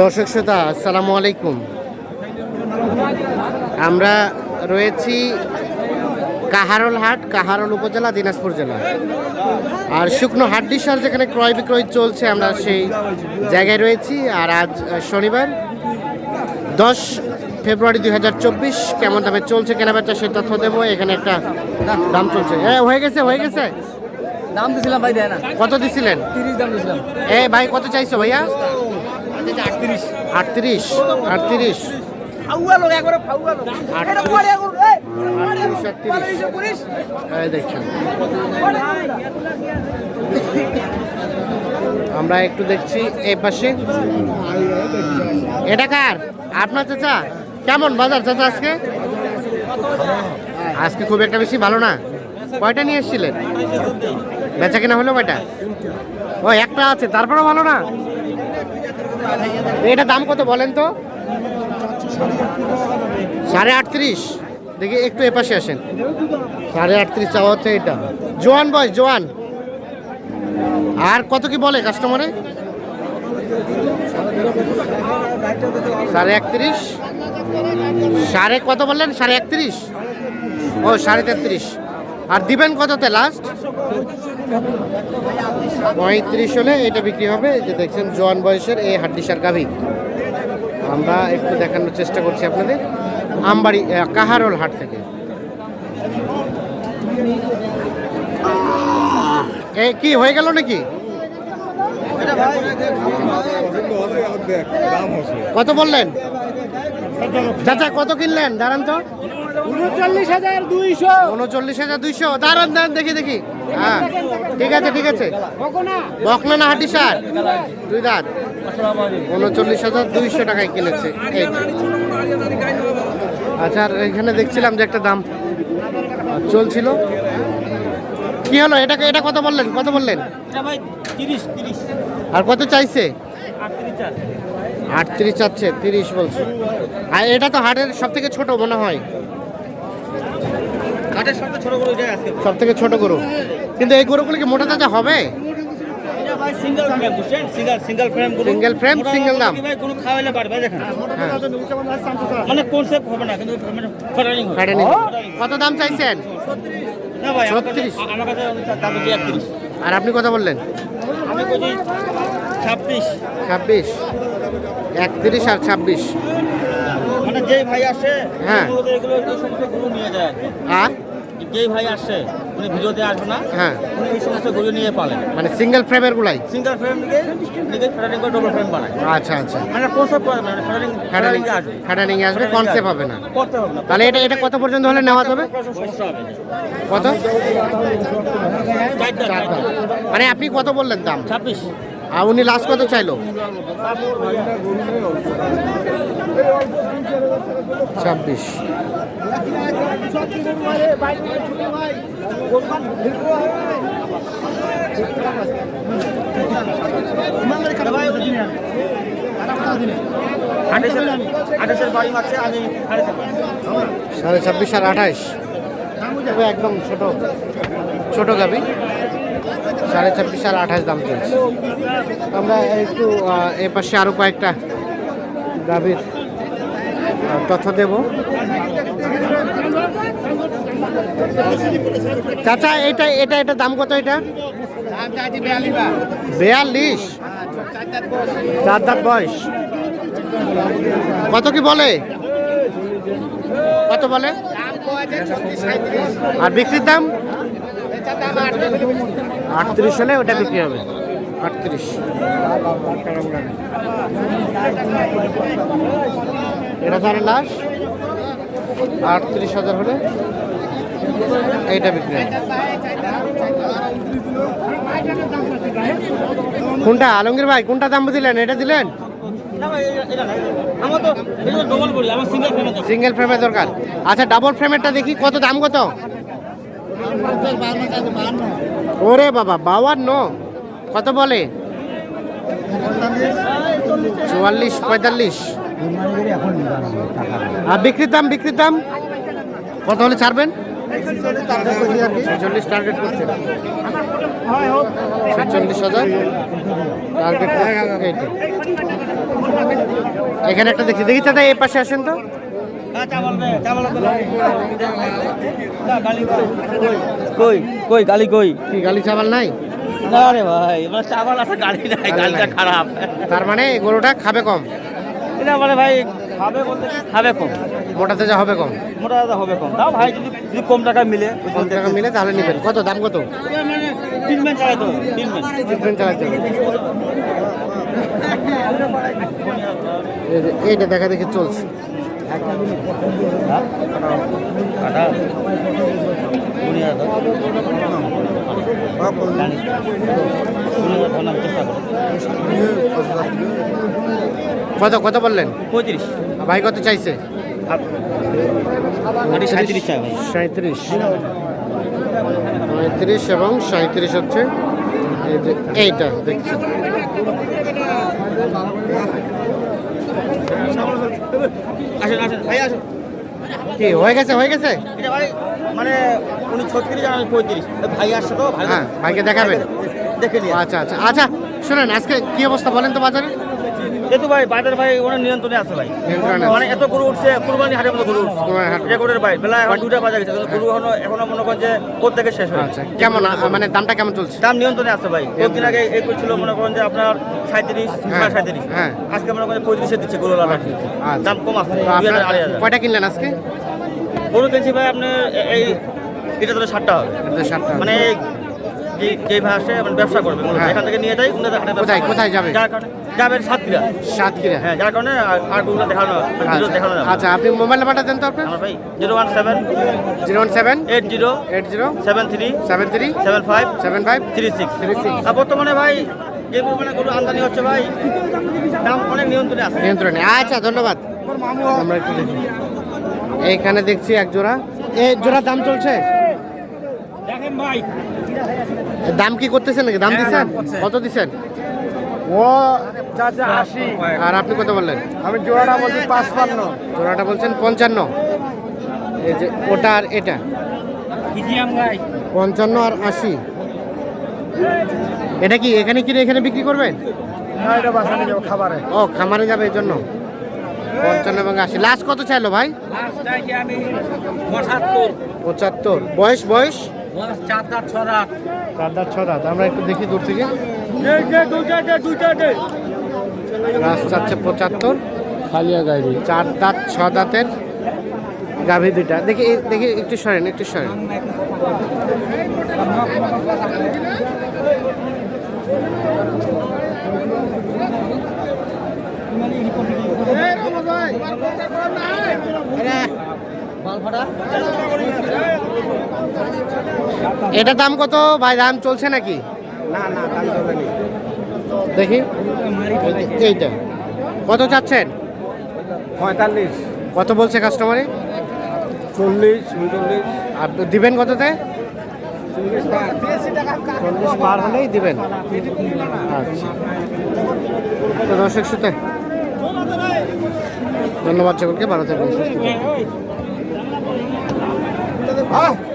দর্শক শ্রোতা আসসালামু আলাইকুম। আমরা রয়েছি কাহারল হাট কাহারল উপজেলা দিনাজপুর জেলা। আর শুকনো হাড্ডি সার যেখানে ক্রয় বিক্রয় চলছে আমরা সেই জায়গায় রয়েছি। আর আজ শনিবার দশ ফেব্রুয়ারি দুই হাজার চব্বিশ কেমন দামে চলছে কেনাবেচা সেই তথ্য দেবো। এখানে একটা দাম চলছে। হ্যাঁ হয়ে গেছে হয়ে গেছে? দাম দিছিলাম ভাই দেয় না। কত দিছিলেন? তিরিশ দাম দিছিলাম। এ ভাই কত চাইছো ভাইয়া? আটত্রিশ। আটত্রিশ আমরা একটু দেখছি এই পাশে। এটা কার? আপনার চাচা? কেমন বাজার চাচা আজকে? আজকে খুব একটা বেশি ভালো না। কয়টা নিয়ে এসেছিলেন? বেচা কিনা হলো কয়টা? ও একটা আছে তারপরেও ভালো না? এটা দাম কত বলেন তো? সাড়ে আটত্রিশ। দেখি একটু এপাশে আসেন। সাড়ে আটত্রিশ চাওয়া হচ্ছে এটা। জোয়ান বয়স জোয়ান। আর কত কি বলে কাস্টমারে সাড়ে একত্রিশ সাড়ে কত বললেন? সাড়ে একত্রিশ ও, সাড়ে তেত্রিশ। আর দিবেন কততে লাস্ট পঁয়ত্রিশ হলে এটা বিক্রি হবে। যে দেখছেন, জোয়ান বয়সের এই হাড্ডিসার গাভী। আমরা একটু দেখানোর চেষ্টা করছি আপনাদের। আমবাড়ি কাহারোল হাট থেকে। এ, কি, হয়ে গেল নাকি? কত বললেন? চাচা, কত কিনলেন? দাঁড়ান তো। উনচল্লিশ হাজার দুইশো। উনচল্লিশ হাজার দুইশো। দাঁড়ান দাঁড়ান দেখি দেখি। হ্যাঁ। ঠিক আছে ঠিক আছে। বকনা। না হাড্ডি সার দুই দাঁত। উনচল্লিশ হাজার দুইশো টাকায় কিনেছে। আচ্ছা আর এখানে দেখছিলাম যে একটা দাম চলছিল। কি হলো? এটাকে এটা কত বললেন? কত বললেন? আর কত চাইছে? আটত্রিশ চাচ্ছে। তিরিশ বলছে। আর এটা তো হাটের সব থেকে ছোট মনে হয় কাঠের সাথে ছোট করে এটাই আজকে সব থেকে ছোট গরু কিন্তু এই গরুগুলো কি মোটা তাজা হবে? সিঙ্গেল ফ্রেম দাম। কোনো খাওয়াইলে পারবে দেখেন। মানে কনসেপ্ট হবে না কিন্তু ফেরারিং হবে। ফাটেনি। কত দাম চাইছেন? না ভাই আমার কাছে 36 আমার কাছে দাম হচ্ছে একত্রিশ। আর আপনি কথা বললেন? ছাব্বিশ। ছাব্বিশ। একত্রিশ আর ছাব্বিশ। মানে যেই ভাই আসে হ্যাঁ। এগুলো নিয়ে যায় আর? যেই ভাই আসে উনি ভিডিওতে আসবে না হ্যাঁ। উনি এই সমস্ত গরু নিয়ে পালেন মানে সিঙ্গেল ফ্রেমের গুলাই? সিঙ্গেল ফ্রেম নিয়ে নিজে করে ডবল ফ্রেম বানায়। আচ্ছা আচ্ছা। মানে কনসেপ্ট করে মানে আসবে। আসবে কনসেপ্ট হবে না। করতে হবে না। তাহলে এটা এটা কত পর্যন্ত হলে নেওয়া যাবে। কত? মানে আপনি কত বললেন দাম? ছাব্বিশ। আর উনি লাস্ট কত চাইলো? ছাব্বিশ। সাড়ে ছাব্বিশ আর আঠাইশ। তবে একদম ছোট। ছোট গাবি। সাড়ে ছাব্বিশ আর আঠাশ দাম চলছে। আমরা একটু এ পাশে আরও কয়েকটা আহ, তথ্য দেব। চাচা এটা এটা এটা দাম কত এটা? বিয়াল্লিশ। চার দাঁত বয়স। কত কি বলে? কত বলে? আর বিক্রির দাম? আটত্রিশ হলে ওটা বিক্রি হবে। আটত্রিশ। এটা তার লাশ। আটত্রিশ হাজার হলে এইটা বিক্রি হবে। কোনটা? আলমগীর ভাই কোনটা দাম দিলেন? এটা দিলেন? সিঙ্গেল ফ্রেমের দরকার। আচ্ছা ডাবল ফ্রেমেরটা দেখি কত দাম কত? ওরে বাবা বাউান্ন কত বলে? চুয়াল্লিশ, পঁয়তাল্লিশ। আর বিক্রির দাম বিক্রির দাম? কত হলে ছাড়বেন? ছেচল্লিশ টার্গেট করছেন ছেচল্লিশ হাজার টার্গেট এখানে একটা দেখছি দেখি চাচা এ পাশে আসেন তো। কই? কই গালি কই? কি গালি চাবাল নাই? না রে ভাই মানে চাवल আছে গাড়ি নাই গাড়িটা খারাপ। তার মানে গরুটা খাবে কম? এটা মানে ভাই খাবে বলতে খাবে কম। মোটাতে যা হবে কম? মোটা দাদা হবে কম। তাও ভাই যদি যদি কম টাকা মিলে কম টাকা মিলে তাহলে নেবেন। কত দাম কত? তিন তো তিন হবে। এইটা দেখা দেখি চলছে। কত কত বললেন? পঁয়ত্রিশ। ভাই কত চাইছে? সাঁত্রিশ পঁয়ত্রিশ এবং সাঁত্রিশ হচ্ছে এইটা দেখছি আসেন আসেন ভাই আসেন কি হয়ে গেছে হয়ে গেছে? এটা ভাই মানে উনি ছত্রিশ আর আমি পঁয়ত্রিশ। ভাই আসছে তো ভাই হ্যাঁ, ভাইকে দেখাবেন? দেখে নিয়ে। আচ্ছা আচ্ছা। আচ্ছা শুনেন আজকে কি অবস্থা বলেন তো বাজারে? যেহেতু ভাই বাজার ভাই ওনার নিয়ন্ত্রণে আছে ভাই। মানে এত গরু উঠছে কুরবানি হাটের মতো গরু। রেকর্ডের বাইরে বেলা এখন দুটা বাজে গেছে কিন্তু গরু এখনও এখনও মনে করেন যে প্রত্যেকে শেষ হয় আচ্ছা কেমন মানে দামটা কেমন চলছে? দাম নিয়ন্ত্রণে আছে ভাই। কয়েকদিন আগে এই করছিল মনে করেন যে আপনার সাঁত্রিশ হ্যাঁ, সাঁত্রিশ হ্যাঁ। আজকে মনে করেন পঁয়ত্রিশে দিচ্ছে গরু লাল আচ্ছা। দাম কম আছে আপনার কয়টা কিনলেন আজকে? গরু কিনছি ভাই আপনি এ- এই এটা হবে। মানে যে যে ভাই মানে ব্যবসা করবে মূলত। হ্যাঁ। এখান থেকে নিয়ে যাই উনাদের হাটে কোথায়- কোথায় যাবে? যার কারণে যাবে সাতক্ষীরা। সাতক্ষীরা। হ্যাঁ যার কারণে আর- গরুটা দেখানো ভিডিও দেখানো যাবে আচ্ছা আপনি মোবাইল নাম্বারটা দেন তো আপনার? আমার ভাই zero one seven zero one seven eight zero eight zero seven three seven three seven five seven five three six. Three six. আর বর্তমানে ভাই যে পরিমাণে গরু আমদানি হচ্ছে ভাই দাম অনেক নিয়ন্ত্রণে আছে। নিয়ন্ত্রণে। আচ্ছা ধন্যবাদ। আমরা একটু দেখি। এইখানে দেখছি এক জোড়া। এই জোড়া দাম চলছে? দেখেন ভাই দাম কি করতেছেন নাকি? দাম দিচ্ছেন? কত দিচ্ছেন? ও চাচা আশি। আর আপনি কত বললেন? আমি জোড়াটা বলছি পাঁচপান্ন। জোড়াটা বলছেন পঞ্চান্ন। এই যে ওটা আর এটা? পঞ্চান্ন আর আশি। এটা কি এখানে কিনে এখানে বিক্রি করবেন? খাবারে ও খামারে যাবে এই জন্য। পঞ্চান্ন এবং আশি। লাস্ট কত চাইলো ভাই? পঁচাত্তর। বয়স বয়স? চার দাঁত ছ দাঁত চার দাঁত ছ দাঁত আমরা একটু দেখি দূর থেকে। দুইটা দুইটা চাচ্ছে পঁচাত্তর। খালিয়া গাড়ি। চার দাঁত ছ দাঁতের গাভী দুইটা। দেখি দেখি একটু সরেন একটু সরেন। এটা দাম কত? ভাই দাম চলছে নাকি? না না দাম চলে নি। দেখি। এইটা। কত চাচ্ছেন? পঁয়তাল্লিশ। কত বলছে কাস্টমারে চল্লিশ উনচল্লিশ আর দিবেন কততে? চল্লিশ পার। চল্লিশ পার হলেই দিবেন। আচ্ছা। তো দর্শক সুতে ধন্যবাদ সকলকে। ভালো থাকবেন সুস্থ থাকবেন।